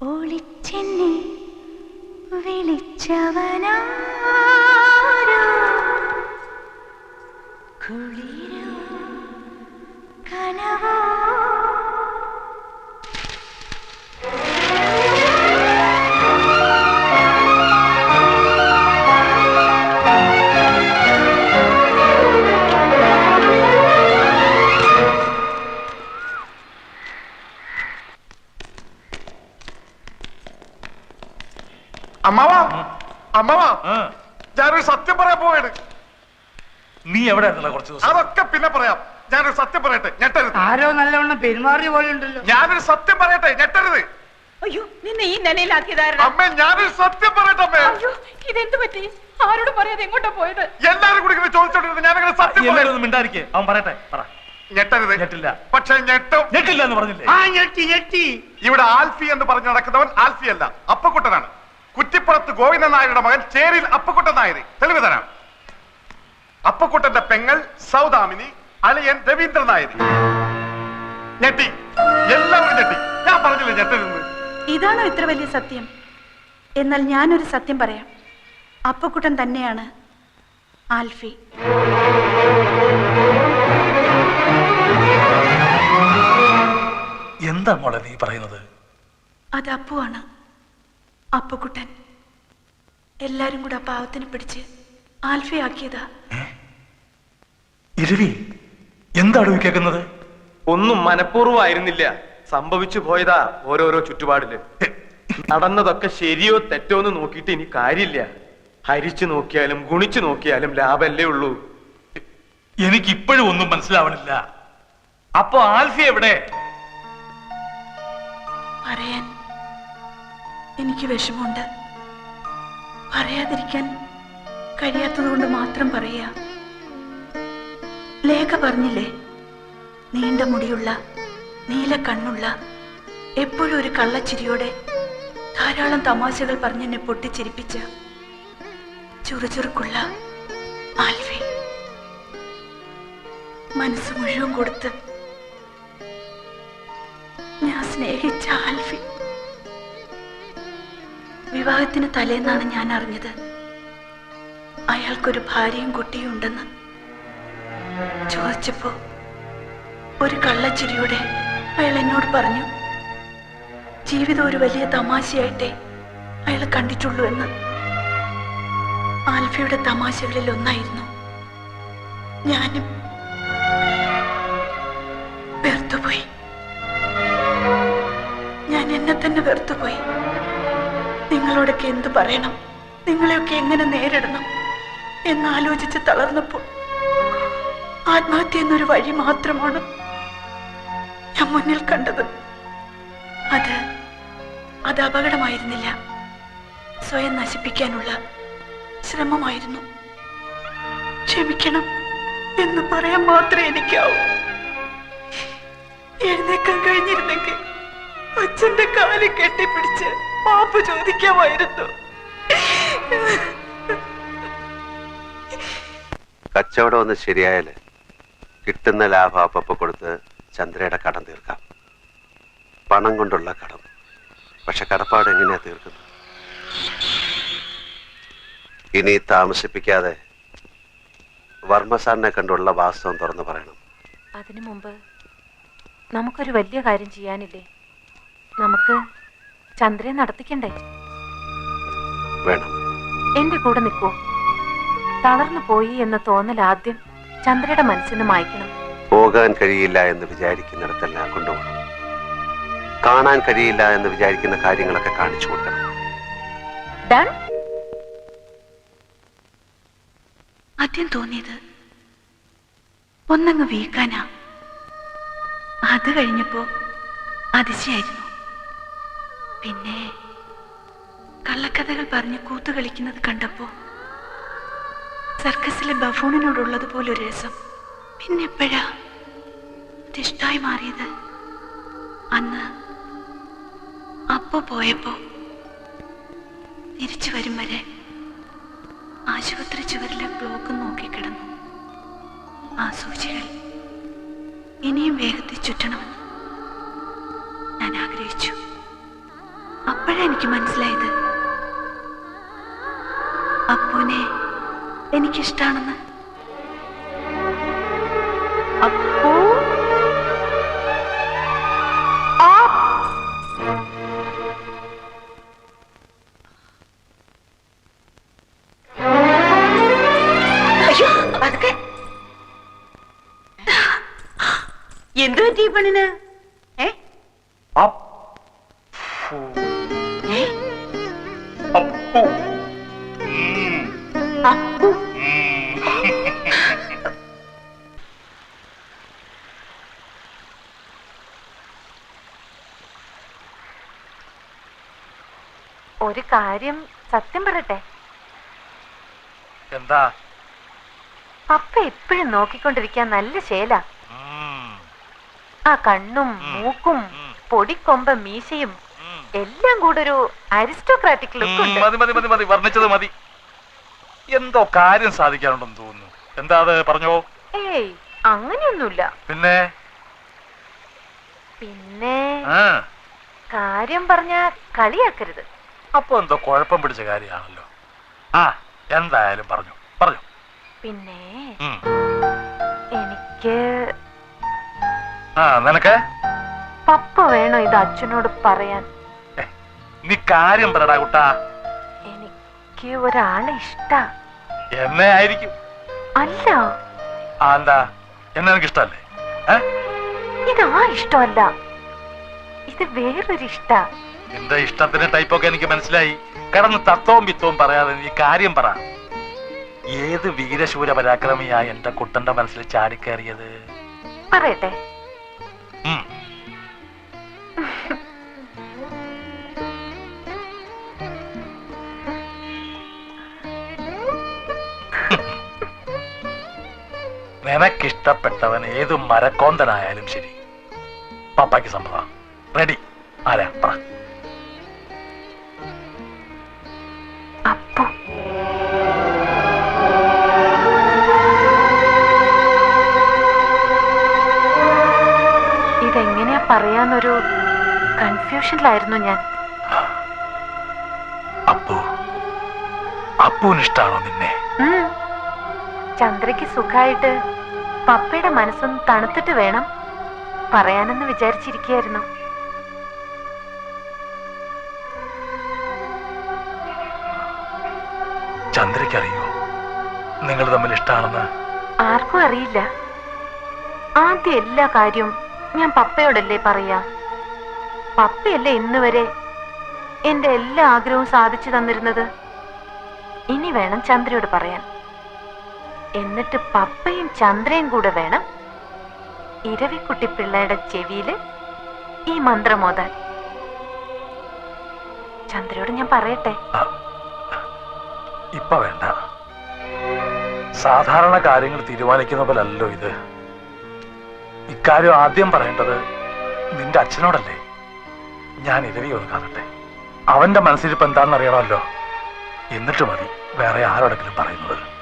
ഒളിച്ചെന്നെ വിളിച്ചവനാരോ? കുളിരോ കനവോ? അമ്മാവാ അമ്മാവാ ഞാനൊരു സത്യം പറയാൻ പോവാണ്. നീ എവിടെ ആയിരുന്നല്ലോ കുറച്ച് ദിവസം? അതൊക്കെ പിന്നെ പറയാം. ഞാനൊരു സത്യം പറയട്ടെ ഞെട്ടരുത്. ആരോ നല്ലവണ്ണം പെരുമാറിയ പോലെ ഉണ്ടല്ലോ. ഞാനൊരു സത്യം പറയട്ടെ ഞെട്ടരുത്. അയ്യോ നിന്നെ ഈ നിലയിലാക്കിയതായിരുന്നു അമ്മേ ഞാനൊരു സത്യം പറയട്ടെ അമ്മേ. അയ്യോ ഇതെന്ത് പറ്റി? ആരോട് പറയാതെ എങ്ങോട്ടാ പോയത്? എല്ലാരും കൂടി ഇങ്ങനെ ചോദിച്ചോണ്ടിരുന്നു ഞാനങ്ങനെ സത്യം എല്ലാരും പറയും ഒന്ന് മിണ്ടായിരിക്കേ അവൻ പറയട്ടെ പറ. ഞെട്ടരുത്. ഞെട്ടില്ല. പക്ഷെ ഞെട്ടും. ഞെട്ടില്ല എന്ന് പറഞ്ഞില്ലേ? ആ ഞെട്ടി ഞെട്ടി. ഇവിടെ ആൽഫി എന്ന് പറഞ്ഞു നടക്കുന്നവൻ ആൽഫി അല്ല അപ്പക്കുട്ടനാണ്. കുറ്റിപ്പുറത്ത് ഗോവിന്ദൻ നായരുടെ മകൻ ചേരിൽ അപ്പക്കുട്ടൻ നായർ തെളിവ് തരാം. അപ്പക്കുട്ടന്റെ പെങ്ങൾ സൗദാമിനി അളിയൻ രവീന്ദ്രൻ നായർ ഞെട്ടി. എല്ലാവരും ഞെട്ടി. ഞാൻ പറഞ്ഞില്ല ഞെട്ടരുന്ന് ഇതാണോ ഇത്ര വലിയ സത്യം? എന്നാൽ ഞാനൊരു സത്യം പറയാം. അപ്പക്കുട്ടൻ തന്നെയാണ് ആൽഫി. എന്താ മോളെ നീ പറയുന്നത്? അത് അപ്പുവാണ്. അപ്പക്കുട്ടൻ. എല്ലാരും കൂടെ ആ പാവത്തിനെ പിടിച്ച് ആൽഫയാക്കിയതാ. ഇരവി എന്താണ് കേൾക്കുന്നത്? ഒന്നും മനഃപൂർവമായിരുന്നില്ല. സംഭവിച്ചു പോയതാ ഓരോരോ ചുറ്റുപാടിൽ. നടന്നതൊക്കെ ശരിയോ തെറ്റോ എന്ന് നോക്കിയിട്ട് ഇനി കാര്യമില്ല. ഹരിച്ചു നോക്കിയാലും ഗുണിച്ചു നോക്കിയാലും ലാഭമല്ലേ ഉള്ളൂ. എനിക്ക് ഇപ്പോഴും ഒന്നും മനസ്സിലാവണില്ല. അപ്പൊ ആൽഫി എവിടെ? പറയാൻ എനിക്ക് വിഷമമുണ്ട്. പറയാതിരിക്കാൻ കഴിയാത്തതുകൊണ്ട് മാത്രം പറയാ ലേഖ പറഞ്ഞില്ലേ നീണ്ട മുടിയുള്ള നീല കണ്ണുള്ള എപ്പോഴും ഒരു കള്ളച്ചിരിയോടെ ധാരാളം തമാശകൾ പറഞ്ഞെന്നെ പൊട്ടിച്ചിരിപ്പിച്ച ചുറുചുറുക്കുള്ള ആൽവി മനസ്സ് മുഴുവൻ കൊടുത്ത് ഞാൻ സ്നേഹിച്ച ആൽഫി വിവാഹത്തിന് തലേന്നാണ് ഞാൻ അറിഞ്ഞത്. അയാൾക്കൊരു ഭാര്യയും കുട്ടിയും ഉണ്ടെന്ന് ചോദിച്ചപ്പോ ഒരു കള്ളച്ചിരിയോടെ അയാൾ എന്നോട് പറഞ്ഞു ജീവിതം ഒരു വലിയ തമാശയായിട്ടേ അയാൾ കണ്ടിട്ടുള്ളൂ എന്ന്. ആൽഫയുടെ തമാശകളിൽ ഒന്നായിരുന്നു ഞാനും വെറുത്തുപോയി. ഞാൻ എന്നെ തന്നെ വെറുത്തുപോയി. നിങ്ങളോടൊക്കെ എന്തു പറയണം? നിങ്ങളെയൊക്കെ എങ്ങനെ നേരിടണം? എന്നാലോചിച്ച് തളർന്നപ്പോൾ ആത്മഹത്യ എന്നൊരു വഴി മാത്രമാണ് ഞാൻ മുന്നിൽ കണ്ടത്. അത് അത് അപകടമായിരുന്നില്ല. സ്വയം നശിപ്പിക്കാനുള്ള ശ്രമമായിരുന്നു. ക്ഷമിക്കണം എന്ന് പറയാൻ മാത്രമേ എനിക്കാവൂ. എഴുന്നേക്കാൻ കഴിഞ്ഞിരുന്നെങ്കിൽ അച്ഛന്റെ കാൽ കെട്ടിപ്പിടിച്ച് മാപ്പ് ചോദിക്കാമായിരുന്നു. കച്ചവടം ഒന്ന് ശരിയായാൽ കിട്ടുന്ന ലാഭം അപ്പപ്പ കൊടുത്ത് ചന്ദ്രയുടെ കടം തീർക്കാം. പണം കൊണ്ടുള്ള കടം. പക്ഷെ കടപ്പാട് എങ്ങനെയാ തീർക്കുന്നത്? ഇനി താമസിപ്പിക്കാതെ വർമ്മ സാറിനെ കണ്ടുള്ള വാസ്തവം തുറന്നു പറയണം. അതിനു മുമ്പ് നമുക്കൊരു വലിയ കാര്യം ചെയ്യാനില്ലേ? നമുക്ക് ചന്ദ്രയെ നടത്തിക്കണ്ടേ? വേണം. എന്റെ കൂടെ നിൽക്കൂ. തളർന്നു പോയി എന്ന് തോന്നൽ ആദ്യം ചന്ദ്രയുടെ മനസ്സിന് മായ്ക്കണം. പോകാൻ കഴിയില്ല എന്ന് വിചാരിക്കുന്നിടത്തെല്ലാം കൊണ്ടുപോകണം. കാണാൻ കഴിയില്ല എന്ന് വിചാരിക്കുന്ന കാര്യങ്ങളൊക്കെ കാണിച്ചു കൊടുക്കണം. ഡൺ ആദ്യം തോന്നിയത് ഒന്നങ്ങ് വീക്കാനാ. അത് കഴിഞ്ഞപ്പോ അതിശയായിരുന്നു. പിന്നെ കള്ളക്കഥകൾ പറഞ്ഞ് കൂത്തു കളിക്കുന്നത് കണ്ടപ്പോ സർക്കസിലെ ബഫൂണിനോടുള്ളത് പോലൊരു രസം. പിന്നെപ്പോഴാ ഇതിഷ്ടായി മാറിയത്. അന്ന് അപ്പോ പോയപ്പോ തിരിച്ചു വരും വരെ ആശുപത്രി ചുവരിലെ ബ്ലോക്ക് നോക്കിക്കിടന്നു ആ സൂചികൾ ഇനിയും വേഗത്തിൽ ചുറ്റണമെന്ന് ഞാൻ ആഗ്രഹിച്ചു. അപ്പോഴാ എനിക്ക് മനസ്സിലായത്. അപ്പൂനെ എനിക്കിഷ്ടാണെന്ന്. അപ്പോ? എന്തു പറ്റി ഈ പെണ്ണിന്? ഏ? ഒരു കാര്യം സത്യം പറയട്ടെ? എന്താ? പപ്പ എപ്പോഴും നോക്കിക്കൊണ്ടിരിക്കാൻ നല്ല ശേല. ആ കണ്ണും മൂക്കും പൊടിക്കൊമ്പ മീശയും എല്ലാം കൂടെ ഒരു അരിസ്റ്റോക്രാറ്റിക് ലുക്ക് ഉണ്ട്. മതി മതി മതി മതി. വർണിച്ചത് മതി. എന്തോ കാര്യം സാധിക്കാനുണ്ടെന്ന് തോന്നുന്നു. എന്താ അത്? പറഞ്ഞോ. ഏയ് അങ്ങനെയൊന്നുമില്ല. പിന്നെ? പിന്നെ ആ. കാര്യം പറഞ്ഞ കളിയാക്കരുത്. അപ്പൊ എന്തോ കുഴപ്പം പിടിച്ച കാര്യമാണല്ലോ. ആ എന്തായാലും പറഞ്ഞു. പറഞ്ഞു. പിന്നെ ഉം. എനിക്ക് ആ നിനക്ക്? പപ്പ വേണോ ഇത് അച്ഛനോട് പറയാൻ? നീ കാര്യം പറടാ കുട്ടാ. എനിക്ക് ഒരാളെ ഇഷ്ട. എന്നെ ആയിരിക്കും. അല്ല. ആ എന്താ? എന്നെ എനിക്ക് ഇഷ്ടല്ലേ ഇത് ആ ഇഷ്ടമല്ല. ഇത് വേറൊരു ഇഷ്ട. നിന്റെ ഇഷ്ടത്തിന്റെ ടൈപ്പൊക്കെ എനിക്ക് മനസ്സിലായി. കടന്ന് തത്വവും വിത്തവും പറയാതെ നീ കാര്യം പറ. ഏത് വീരശൂര പരാക്രമിയാ എന്റെ കുട്ടന്റെ മനസ്സിൽ ചാടിക്കേറിയത്? പറയട്ടെ. നിനക്കിഷ്ടപ്പെട്ടവൻ ഏത് മരക്കോന്തനായാലും ശരി. പപ്പയ്ക്ക് സമ്മതം. റെഡി ആരാ? പറ. ഇതെങ്ങനെയാ പറയാന്നൊരു കൺഫ്യൂഷനിലായിരുന്നു ഞാൻ. അപ്പു. അപ്പുവിന് ഇഷ്ടാണോ നിന്നെ. ചന്ദ്രയ്ക്ക് സുഖായിട്ട് പപ്പയുടെ മനസ്സൊന്ന് തണുത്തിട്ട് വേണം പറയാനെന്ന് വിചാരിച്ചിരിക്കുകയായിരുന്നു. ചന്ദ്രയ്ക്കറിയോ? നിങ്ങൾ തമ്മിൽ ഇഷ്ടമാണെന്ന് ആർക്കും അറിയില്ല. ആദ്യം എല്ലാ കാര്യവും ഞാൻ പപ്പയോടല്ലേ പറയാ? പപ്പയല്ലേ ഇന്ന് വരെ എന്റെ എല്ലാ ആഗ്രഹവും സാധിച്ചു തന്നിരുന്നത്? ഇനി വേണം ചന്ദ്രയോട് പറയാൻ. എന്നിട്ട് പപ്പയും ചന്ദ്രയും കൂടെ വേണം. ഇരവിക്കുട്ടി പിള്ളയുടെ ചെവിയിൽ ഈ മന്ത്രമോതാൻ ചന്ദ്രയോട് ഞാൻ പറയട്ടെ? ഇപ്പൊ വേണ്ട. സാധാരണ കാര്യങ്ങൾ തീരുമാനിക്കുന്ന പോലല്ലോ ഇത്. ഇക്കാര്യം ആദ്യം പറയേണ്ടത് നിന്റെ അച്ഛനോടല്ലേ? ഞാൻ ഇരവി ഒന്ന് കാണട്ടെ. അവന്റെ മനസ്സിലിപ്പോ എന്താണെന്ന് അറിയണമല്ലോ എന്നിട്ട് മതി വേറെ ആരോടെങ്കിലും പറയുന്നത്.